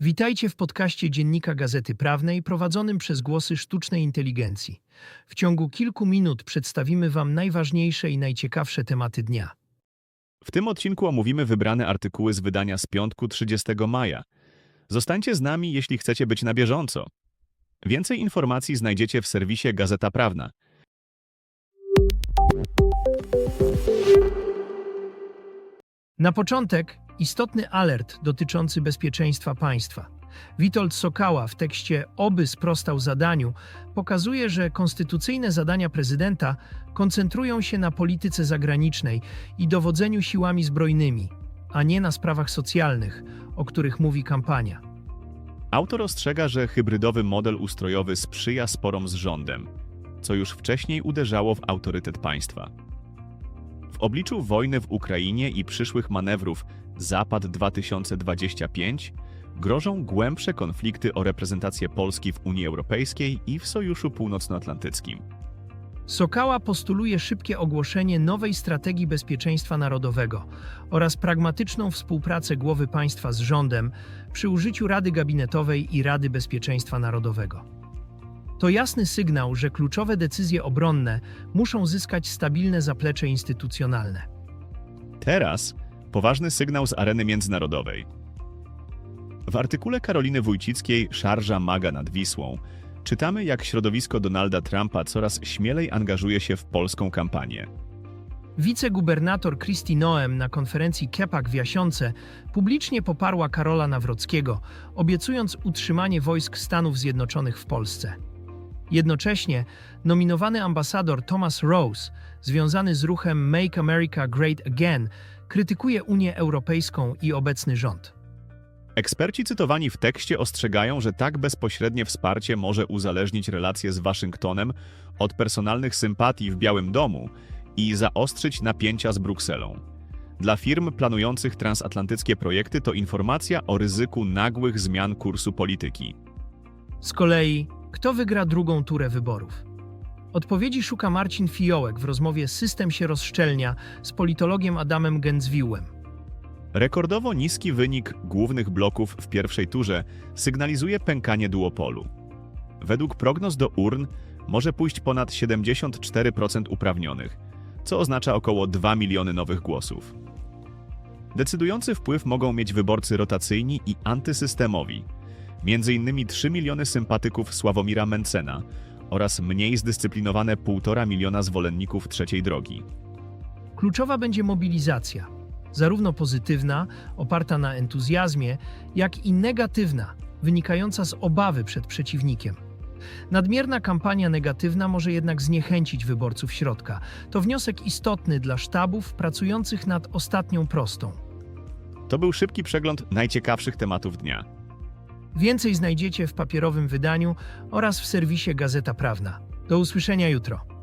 Witajcie w podcaście Dziennika Gazety Prawnej prowadzonym przez głosy sztucznej inteligencji. W ciągu kilku minut przedstawimy Wam najważniejsze i najciekawsze tematy dnia. W tym odcinku omówimy wybrane artykuły z wydania z piątku 30 maja. Zostańcie z nami, jeśli chcecie być na bieżąco. Więcej informacji znajdziecie w serwisie Gazeta Prawna. Na początek istotny alert dotyczący bezpieczeństwa państwa. Witold Sokała w tekście Oby sprostał zadaniu pokazuje, że konstytucyjne zadania prezydenta koncentrują się na polityce zagranicznej i dowodzeniu siłami zbrojnymi, a nie na sprawach socjalnych, o których mówi kampania. Autor ostrzega, że hybrydowy model ustrojowy sprzyja sporom z rządem, co już wcześniej uderzało w autorytet państwa. W obliczu wojny w Ukrainie i przyszłych manewrów Zapad 2025 grożą głębsze konflikty o reprezentację Polski w Unii Europejskiej i w Sojuszu Północnoatlantyckim. Sokała postuluje szybkie ogłoszenie nowej strategii bezpieczeństwa narodowego oraz pragmatyczną współpracę głowy państwa z rządem przy użyciu Rady Gabinetowej i Rady Bezpieczeństwa Narodowego. To jasny sygnał, że kluczowe decyzje obronne muszą zyskać stabilne zaplecze instytucjonalne. Teraz poważny sygnał z areny międzynarodowej. W artykule Karoliny Wójcickiej Szarża Maga nad Wisłą czytamy, jak środowisko Donalda Trumpa coraz śmielej angażuje się w polską kampanię. Wicegubernator Kristi Noem na konferencji Kepak w Jasionce publicznie poparła Karola Nawrockiego, obiecując utrzymanie wojsk Stanów Zjednoczonych w Polsce. Jednocześnie nominowany ambasador Thomas Rose, związany z ruchem Make America Great Again, krytykuje Unię Europejską i obecny rząd. Eksperci cytowani w tekście ostrzegają, że tak bezpośrednie wsparcie może uzależnić relacje z Waszyngtonem od personalnych sympatii w Białym Domu i zaostrzyć napięcia z Brukselą. Dla firm planujących transatlantyckie projekty to informacja o ryzyku nagłych zmian kursu polityki. Z kolei, kto wygra drugą turę wyborów? Odpowiedzi szuka Marcin Fiołek w rozmowie System się rozszczelnia z politologiem Adamem Gędzwiłłem. Rekordowo niski wynik głównych bloków w pierwszej turze sygnalizuje pękanie duopolu. Według prognoz do urn może pójść ponad 74% uprawnionych, co oznacza około 2 miliony nowych głosów. Decydujący wpływ mogą mieć wyborcy rotacyjni i antysystemowi, m.in. 3 miliony sympatyków Sławomira Mencena oraz mniej zdyscyplinowane 1,5 miliona zwolenników trzeciej drogi. Kluczowa będzie mobilizacja, zarówno pozytywna, oparta na entuzjazmie, jak i negatywna, wynikająca z obawy przed przeciwnikiem. Nadmierna kampania negatywna może jednak zniechęcić wyborców środka. To wniosek istotny dla sztabów pracujących nad ostatnią prostą. To był szybki przegląd najciekawszych tematów dnia. Więcej znajdziecie w papierowym wydaniu oraz w serwisie Gazeta Prawna. Do usłyszenia jutro.